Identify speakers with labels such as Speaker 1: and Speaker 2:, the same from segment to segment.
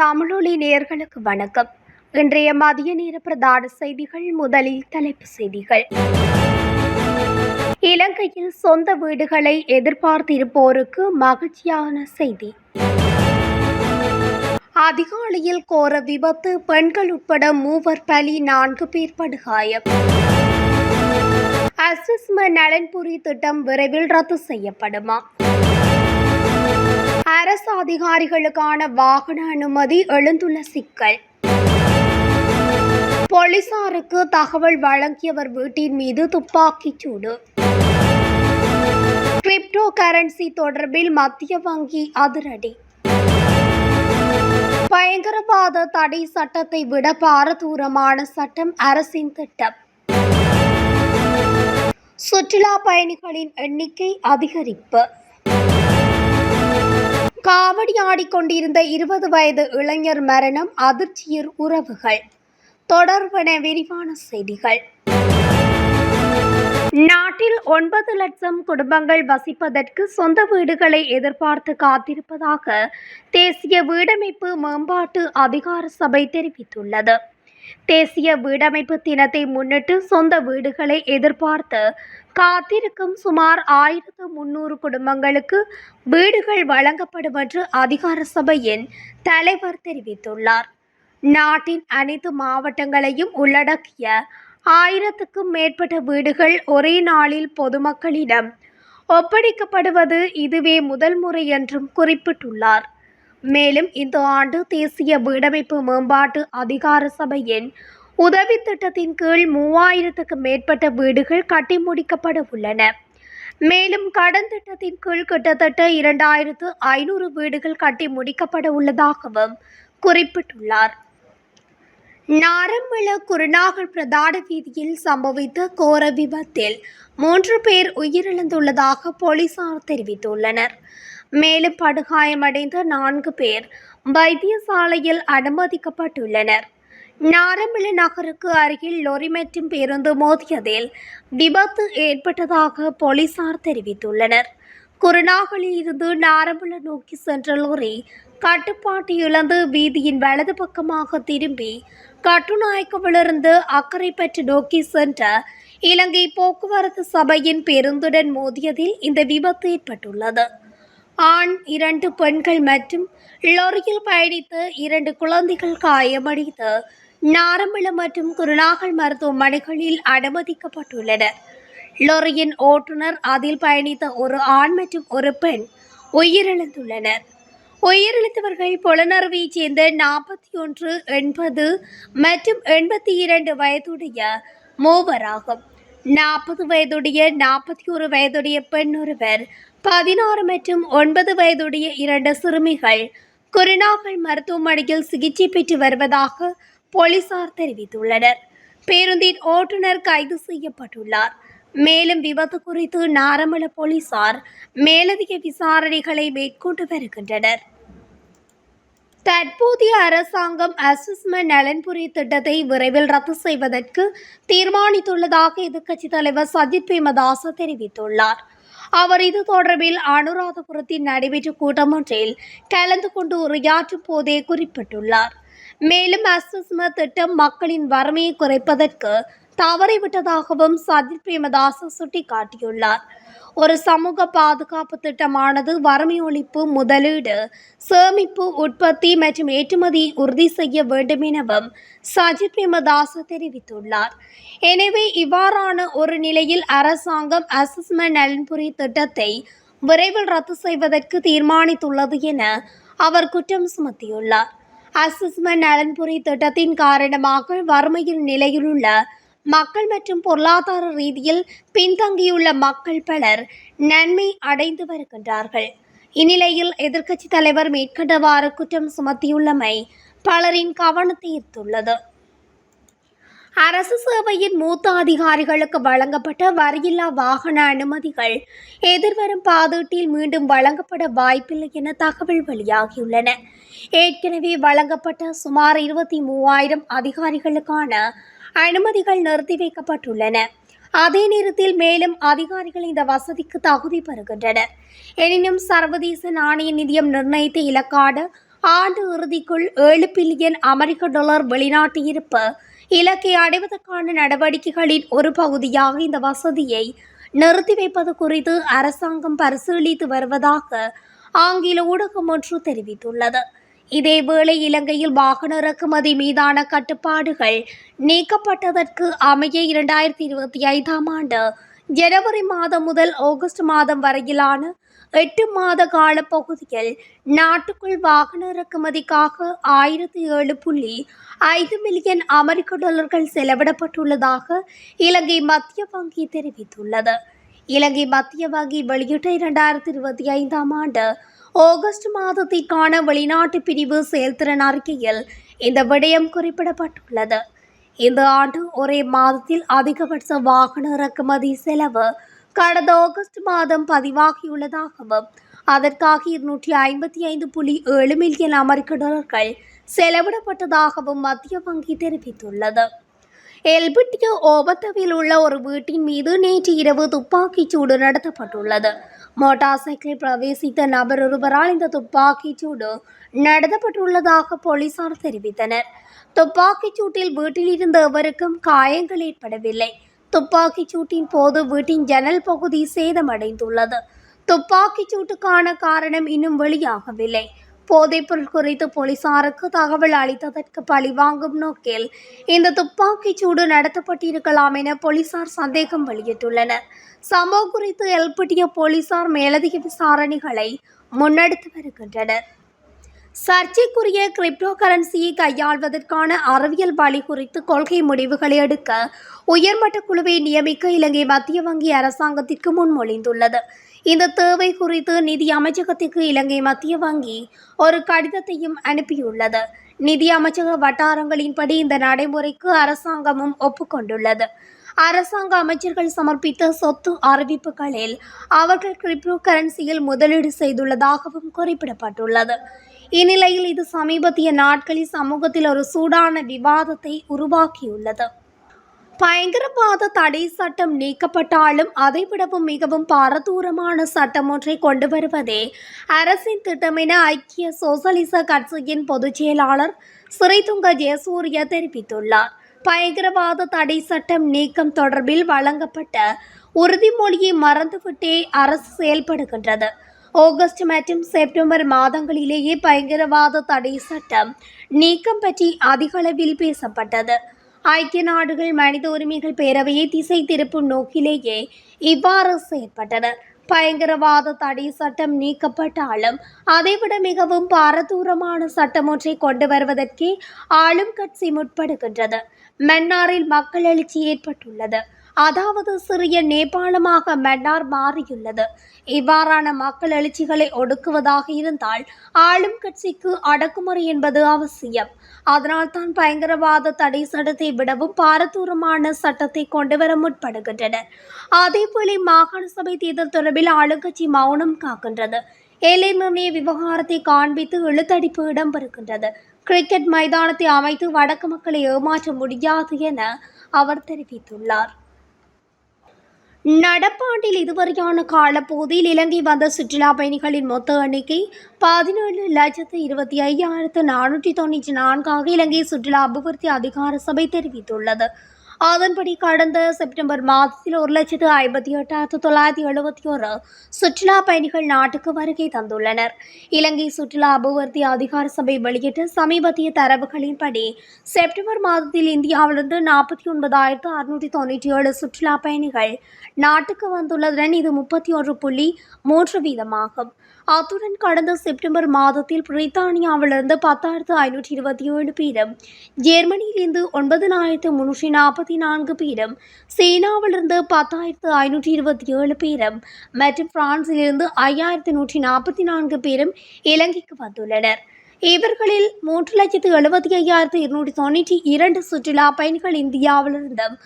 Speaker 1: தமிழொலி நேயர்களுக்கு வணக்கம். இன்றைய மதிய நேர பிரதான செய்திகள் முதலில் தலைப்பு செய்திகள். இலங்கையில் சொந்த வீடுகளை எதிர்பார்த்திருப்போருக்கு மகிழ்ச்சியான செய்தி. அதிகாலையில் கோர விபத்து பெண்கள் உட்பட மூவர் பலி நான்கு பேர் படுகாயம். அசிஸ்ம நலன்புரி திட்டம் விரைவில் ரத்து செய்யப்படுமா? அரசு அதிகாரிகளுக்கான வாகன அனுமதி எழுந்துள்ள சிக்கல். போலீசாருக்கு தகவல் வழங்கியவர் வீட்டின் மீது துப்பாக்கிச் சூடு. கிரிப்டோ கரன்சி தொடர்பில் மத்திய வங்கி அதிரடி. பயங்கரவாத தடை சட்டத்தை விட பாரதூரமான சட்டம் அரசின் திட்டம். சுற்றுலா பயணிகளின் எண்ணிக்கை அதிகரிப்பு. காவடி ஆடிக்கொண்டிருந்த இருபது வயது இளைஞர் மரணம் அதிர்ச்சியர் உறவுகள். தொடர்பன விரிவான செய்திகள். நாட்டில் ஒன்பது லட்சம் குடும்பங்கள் வசிப்பதற்கு சொந்த வீடுகளை எதிர்பார்த்து காத்திருப்பதாக தேசிய வீடமைப்பு மேம்பாட்டு அதிகார சபை தெரிவித்துள்ளது. தேசிய வீடமைப்பு தினத்தை முன்னிட்டு சொந்த வீடுகளை எதிர்பார்த்து காத்திருக்கும் சுமார் ஆயிரத்து முன்னூறு குடும்பங்களுக்கு வீடுகள் வழங்கப்படும் என்று அதிகார சபையின் தலைவர் தெரிவித்துள்ளார். நாட்டின் அனைத்து மாவட்டங்களையும் உள்ளடக்கிய ஆயிரத்துக்கும் மேற்பட்ட வீடுகள் ஒரே நாளில் பொதுமக்களிடம் ஒப்படைக்கப்படுவது இதுவே முதல் முறை என்றும் குறிப்பிட்டுள்ளார். மேலும் இந்த ஆண்டு தேசிய வீடமைப்பு மேம்பாட்டு அதிகார சபையின் உதவி திட்டத்தின் கீழ் மூவாயிரத்துக்கு மேற்பட்ட வீடுகள் கட்டி முடிக்கப்பட உள்ளன. மேலும் கடன் திட்டத்தின் கீழ் கிட்டத்தட்ட இரண்டாயிரத்து ஐநூறு வீடுகள் கட்டி முடிக்கப்பட உள்ளதாகவும் குறிப்பிட்டுள்ளார். நாரம்பழ குருநாகல் பிரதான வீதியில் சம்பவித்த கோர விபத்தில் மூன்று பேர் உயிரிழந்துள்ளதாக போலீசார் தெரிவித்துள்ளனர். மேலும் படுகாயமடைந்த நான்கு பேர் வைத்தியசாலையில் அனுமதிக்கப்பட்டுள்ளனர். நாரம்பிள நகருக்கு அருகில் லொரி மற்றும் பேருந்து மோதியதில் விபத்து ஏற்பட்டதாக போலீசார் தெரிவித்துள்ளனர். குருநாகலில் இருந்து நாரம்பிள நோக்கி சென்ற லொரி கட்டுப்பாட்டு இழந்து வீதியின் வலது பக்கமாக திரும்பி கட்டுநாயக்கவிலிருந்து அக்கரைப்பற்று நோக்கி சென்ற இலங்கை போக்குவரத்து சபையின் பேருந்துடன் மோதியதில் இந்த விபத்து ஏற்பட்டுள்ளது. ஆண் இரண்டு பெண்கள் மற்றும் லொரியில் பயணித்த இரண்டு குழந்தைகள் காயமடைந்து நாரம்பலம் மற்றும் குருநாகல் மருத்துவமனைகளில் அனுமதிக்கப்பட்டுள்ளனர் லொரியின் ஓட்டுநர் அதில் பயணித்த ஒரு ஆண் மற்றும் ஒரு பெண் உயிரிழந்துள்ளனர். உயிரிழந்தவர்கள் புலனறுவையைச் சேர்ந்த நாற்பத்தி ஒன்று எண்பது மற்றும் எண்பத்தி இரண்டு வயதுடைய மூவராகும். நாற்பது வயதுடைய நாற்பத்தி ஒரு வயதுடைய பெண் ஒருவர் பதினாறு மற்றும் ஒன்பது வயதுடைய இரண்டு சிறுமிகள் குருநாகல் மருத்துவமனையில் சிகிச்சை பெற்று வருவதாக போலீசார் தெரிவித்துள்ளனர். பேருந்தின் ஓட்டுநர் கைது செய்யப்பட்டுள்ளார். மேலும் விபத்து குறித்து நாரமல போலீசார் மேலதிக விசாரணைகளை மேற்கொண்டு வருகின்றனர். தற்போதைய அரசாங்கம் அசஸ்மெண்ட் நலன்புரி திட்டத்தை விரைவில் ரத்து செய்வதற்கு தீர்மானித்துள்ளதாக எதிர்க்கட்சித் தலைவர் சஜித் பிரேமதாச தெரிவித்துள்ளார். அவர் இது தொடர்பில் அனுராதபுரத்தில் நடைபெற்ற கூட்டம் ஒன்றில் கலந்து கொண்டு உரையாற்றும் போதே குறிப்பிட்டுள்ளார். மேலும் அசஸ்ம திட்டம் மக்களின் வறுமையை குறைப்பதற்கு தவறிவிட்டதாகவும் சஜித் பிரேமதாச சுட்டிக்காட்டியுள்ளார். ஒரு சமூக பாதுகாப்பு திட்டமானது வறுமை ஒழிப்பு முதலீடு சேமிப்பு உற்பத்தி மற்றும் ஏற்றுமதி உறுதி செய்ய வேண்டும் எனவும் சஜித் பிரேமதாச தெரிவித்துள்ளார். எனவே இவ்வாறான ஒரு நிலையில் அரசாங்கம் அசஸ்மெண்ட் நலன்புரி திட்டத்தை விரைவில் ரத்து செய்வதற்கு தீர்மானித்துள்ளது என அவர் குற்றம் சுமத்தியுள்ளார். அசஸ்மெண்ட் நலன்புரி திட்டத்தின் காரணமாக வறுமையின் நிலையிலுள்ள மக்கள் மற்றும் பொருளாதார ரீதியில் பின்தங்கியுள்ள மக்கள் பலர் நன்மை அடைந்து வருகின்றார்கள். இந்நிலையில் எதிர்க்கட்சித் தலைவர் மேற்கண்டவாறு குற்றம் சுமத்தியுள்ளமை பலரின் கவனத்தை ஈர்த்துள்ளது. அரசு சேவையின் மூத்த அதிகாரிகளுக்கு வழங்கப்பட்ட வரியில்லா வாகன அனுமதிகள் எதிர்வரும் பாதீட்டில் மீண்டும் வழங்கப்பட வாய்ப்பில்லை என தகவல் வெளியாகியுள்ளன. ஏற்கனவே வழங்கப்பட்ட சுமார் இருபத்தி மூவாயிரம் அதிகாரிகளுக்கான அனுமதிகள் நிறுத்தி வைக்கப்பட்டுள்ளன. அதே நேரத்தில் மேலும் அதிகாரிகள் இந்த வசதிக்கு தகுதி பெறுகின்றனர். எனினும் சர்வதேச நாணய நிதியம் நிர்ணயித்த இலக்காடு ஆண்டு இறுதிக்குள் ஏழு பில்லியன் அமெரிக்க டாலர் வெளிநாட்டு இருப்பு. இலக்கை அடைவதற்கான நடவடிக்கைகளின் ஒரு பகுதியாக இந்த வசதியை நிறுத்தி வைப்பது குறித்து அரசாங்கம் பரிசீலித்து வருவதாக ஆங்கில ஊடகம் ஒன்று தெரிவித்துள்ளது. இதேவேளை இலங்கையில் வாகன இறக்குமதி மீதான கட்டுப்பாடுகள் நீக்கப்பட்டதற்கு அமைய இரண்டாயிரத்தி இருபத்தி ஐந்தாம் ஆண்டு ஜனவரி மாதம் முதல் ஆகஸ்ட் மாதம் வரையிலான எட்டு மாத கால பகுதியில் நாட்டுக்குள் வாகன இறக்குமதிக்காக ஆயிரத்தி ஏழு புள்ளி ஐந்து மில்லியன் அமெரிக்க டாலர்கள் செலவிடப்பட்டுள்ளதாக இலங்கை மத்திய வங்கி தெரிவித்துள்ளது. இலங்கை மத்திய வங்கி வெளியிட்ட இரண்டாயிரத்தி இருபத்தி ஐந்தாம் ஆண்டு ஆகஸ்ட் மாதத்திற்கான வெளிநாட்டு பிரிவு செயல்திறன் அறிக்கையில் இந்த விடயம் குறிப்பிடப்பட்டுள்ளது. இந்த ஆண்டு ஒரே மாதத்தில் அதிகபட்ச வாகன இறக்குமதி செலவு கடந்த ஆகஸ்ட் மாதம் பதிவாகியுள்ளதாகவும் அதற்காக இருநூற்றி ஐம்பத்தி ஐந்து புள்ளி ஏழு மில்லியன் அமெரிக்க டாலர்கள் செலவிடப்பட்டதாகவும் மத்திய வங்கி தெரிவித்துள்ளது. எல்பிட்டிய ஓபத்தவில் உள்ள ஒரு வீட்டின் மீது நேற்று இரவு துப்பாக்கிச் சூடு நடத்தப்பட்டுள்ளது. மோட்டார் சைக்கிளில் பிரவேசித்த நபர் ஒருவரால் இந்த துப்பாக்கிச் சூடு நடத்தப்பட்டுள்ளதாக போலீசார் தெரிவித்தனர். துப்பாக்கிச் சூட்டில் வீட்டில் இருந்த எவருக்கும் காயங்கள் ஏற்படவில்லை. துப்பாக்கிச் சூட்டின் போது வீட்டின் ஜன்னல் பகுதி சேதமடைந்துள்ளது. துப்பாக்கிச் சூட்டுக்கான காரணம் இன்னும் வெளியாகவில்லை. போதைப்பொருள் குறித்து போலீசாருக்கு தகவல் அளித்ததற்கு பழிவாங்கும் நோக்கில் இந்த துப்பாக்கிச் சூடு நடத்தப்பட்டிருக்கலாம் என போலீசார் சந்தேகம் வெளியிட்டுள்ளனர். சம்பவம் குறித்து எல்பட்டிய போலீசார் மேலதிக விசாரணைகளை முன்னெடுத்து வருகின்றனர். சர்ச்சைக்குரிய கிரிப்டோ கரன்சியை கையாள்வதற்கான அறிவியல் வழி குறித்து கொள்கை முடிவுகளை எடுக்க உயர்மட்ட குழுவை நியமிக்க இலங்கை மத்திய வங்கி அரசாங்கத்திற்கு முன்மொழிந்துள்ளது. இந்த தேவை குறித்து நிதி அமைச்சகத்திற்கு இலங்கை மத்திய வங்கி ஒரு கடிதத்தையும் அனுப்பியுள்ளது. நிதி அமைச்சக வட்டாரங்களின்படி இந்த நடைமுறைக்கு அரசாங்கமும் ஒப்புக்கொண்டுள்ளது. அரசாங்க அமைச்சர்கள் சமர்ப்பித்த சொத்து அறிவிப்புகளில் அவர்கள் கிரிப்டோ கரன்சியில் முதலீடு செய்துள்ளதாகவும் குறிப்பிடப்பட்டுள்ளது. இந்நிலையில் இது சமீபத்திய நாட்களில் சமூகத்தில் ஒரு சூடான விவாதத்தை உருவாக்கியுள்ளது. பயங்கரவாத தடை சட்டம் நீக்கப்பட்டாலும் அதைவிடவும் மிகவும் பாரதூரமான சட்டம் ஒன்றை கொண்டு வருவதே அரசின் திட்டம் என ஐக்கிய சோசலிச கட்சியின் பொதுச் செயலாளர் சிறைதுங்க ஜெயசூரிய தெரிவித்துள்ளார். பயங்கரவாத தடை சட்டம் நீக்கம் தொடர்பில் வழங்கப்பட்ட உறுதிமொழியை மறந்துவிட்டே அரசு செயல்படுகின்றது. ஆகஸ்ட் மற்றும் செப்டம்பர் மாதங்களிலேயே பயங்கரவாத தடை சட்டம் நீக்கம் பற்றி அதிகளவில் பேசப்பட்டது ஐக்கிய நாடுகள் மனித உரிமைகள் பேரவையை திசை திருப்பும் நோக்கிலேயே இவ்வாறு செயற்பட்டன பயங்கரவாத தடை சட்டம் நீக்கப்பட்டாலும் அதைவிட மிகவும் பாரதூரமான சட்டம் ஒன்றை கொண்டு வருவதற்கே ஆளும் கட்சி முற்படுகின்றது மன்னாரில் மக்கள் எழுச்சி ஏற்பட்டுள்ளது அதாவது சிறிய நேபாளமாக மன்னார் மாறியுள்ளது. இவ்வாறான மக்கள் எழுச்சிகளை ஒடுக்குவதாக இருந்தால் ஆளும் கட்சிக்கு அடக்குமுறை என்பது அவசியம். அதனால் தான் பயங்கரவாத தடை சட்டத்தை விடவும் பாரதூரமான சட்டத்தை கொண்டு வர முற்படுகின்றனர். அதேபோல மாகாண சபை தேர்தல் தொடர்பில் ஆளுங்கட்சி மௌனம் காக்கின்றது. எல்லை நிர்ணய விவகாரத்தை காண்பித்து இழுத்தடிப்பு இடம்பெறுகின்றது. கிரிக்கெட் மைதானத்தை அமைத்து வடக்கு மக்களை ஏமாற்ற முடியாது என அவர் தெரிவித்துள்ளார். நடப்பாண்டில் இதுவரையான காலப்பகுதியில் இலங்கை வந்த சுற்றுலா பயணிகளின் மொத்த எண்ணிக்கை பதினேழு லட்சத்து இருபத்தி ஐயாயிரத்து நானூற்றி தொண்ணூற்றி நான்காக இலங்கை சுற்றுலா அபிவிருத்தி அதிகார சபை தெரிவித்துள்ளது. அதன்படி கடந்த செப்டம்பர் மாதத்தில் ஒரு லட்சத்து ஐம்பத்தி எட்டாயிரத்து தொள்ளாயிரத்தி எழுபத்தி ஒரு சுற்றுலா பயணிகள் நாட்டுக்கு வருகை தந்துள்ளனர். இலங்கை சுற்றுலா அபிவிருத்தி அதிகார சபை வெளியிட்ட சமீபத்திய தரவுகளின்படி செப்டம்பர் மாதத்தில் இந்தியாவிலிருந்து நாற்பத்தி ஒன்பதாயிரத்து அறுநூற்றி தொண்ணூற்றி ஏழு சுற்றுலா பயணிகள் நாட்டுக்கு வந்துள்ளதுடன் இது முப்பத்தி ஒன்று புள்ளி மூன்று வீதமாகும். அத்துடன் கடந்த செப்டம்பர் மாதத்தில் பிரித்தானியாவிலிருந்து பத்தாயிரத்து ஐநூற்றி இருபத்தி ஏழு பேரும் ஜெர்மனியிலிருந்து ஒன்பதனாயிரத்து முன்னூற்றி நாற்பத்தி நான்கு பேரும் சீனாவிலிருந்து பத்தாயிரத்து ஐநூற்றி இருபத்தி ஏழு பேரும் மற்றும் பிரான்சிலிருந்து ஐயாயிரத்து நூற்றி நாற்பத்தி நான்கு பேரும் இலங்கைக்கு வந்துள்ளனர். இவர்களில் மூன்று லட்சத்து எழுபத்தி ஐயாயிரத்து இருநூற்றி தொண்ணூற்றி இரண்டு சுற்றுலா பயணிகள் இந்தியாவிலிருந்தும்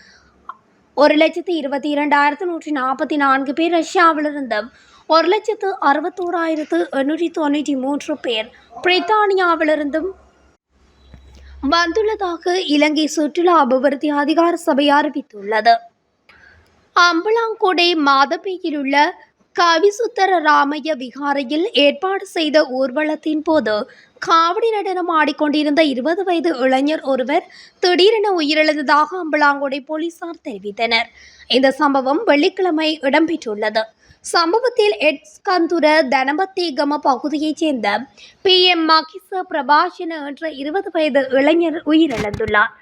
Speaker 1: ஒரு லட்சத்து இருபத்தி இரண்டாயிரத்து நூற்றி நாற்பத்தி நான்கு பேர் ரஷ்யாவிலிருந்தும் ஒரு லட்சத்து அறுபத்தோராயிரத்து எண்ணூற்றி தொண்ணூற்றி மூன்று பேர் பிரித்தானியாவிலிருந்தும் வந்துள்ளதாக இலங்கை சுற்றுலா அபிவிருத்தி அதிகார சபை அறிவித்துள்ளது. அம்பலாங்கொடை மாதப்பேயில் உள்ள கவிசுத்தர ராமைய விகாரையில் ஏற்பாடு செய்த ஊர்வலத்தின் போது காவடி நடனம் ஆடிக்கொண்டிருந்த இருபது வயது இளைஞர் ஒருவர் திடீரென உயிரிழந்ததாக அம்பலாங்கோடை போலீசார் தெரிவித்தனர். இந்த சம்பவம் வெள்ளிக்கிழமை இடம்பெற்றுள்ளது. சம்பவத்தில் எட்ஸ்கந்துர தனபத்தேகம பகுதியைச் சேர்ந்த பி. எம். மகிச பிரபாஷன என்ற இருபது வயது இளைஞர் உயிரிழந்துள்ளார்.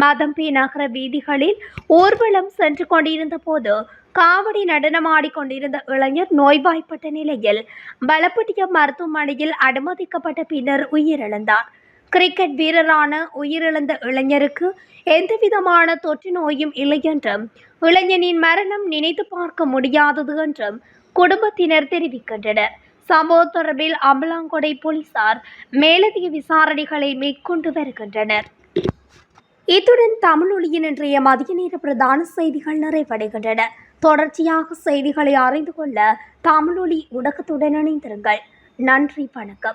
Speaker 1: மதம்பி நகர வீதிகளில் ஊர்வலம் சென்று கொண்டிருந்த போது காவடி நடனமாடி கொண்டிருந்த இளைஞர் நோய்வாய்ப்பட்ட நிலையில் பலப்பட்டிய மருத்துவமனையில் அனுமதிக்கப்பட்ட பின்னர் உயிரிழந்தார். கிரிக்கெட் வீரரான உயிரிழந்த இளைஞருக்கு எந்தவிதமான தொற்று நோயும் இல்லை என்றும் இளைஞனின் மரணம் நினைத்து பார்க்க முடியாதது என்றும் குடும்பத்தினர் தெரிவிக்கின்றனர். சம்பவம் தொடர்பில் அம்பலாங்கொடை போலீசார் மேலதிக விசாரணைகளை மேற்கொண்டு வருகின்றனர். இத்துடன் தமிழொலியின் இன்றைய மதிய நேர பிரதான செய்திகள் நிறைவடைகின்றன. தொடர்ச்சியாக செய்திகளை அறிந்து கொள்ள தமிழொலி ஊடகத்துடன் இணைந்திருங்கள். நன்றி வணக்கம்.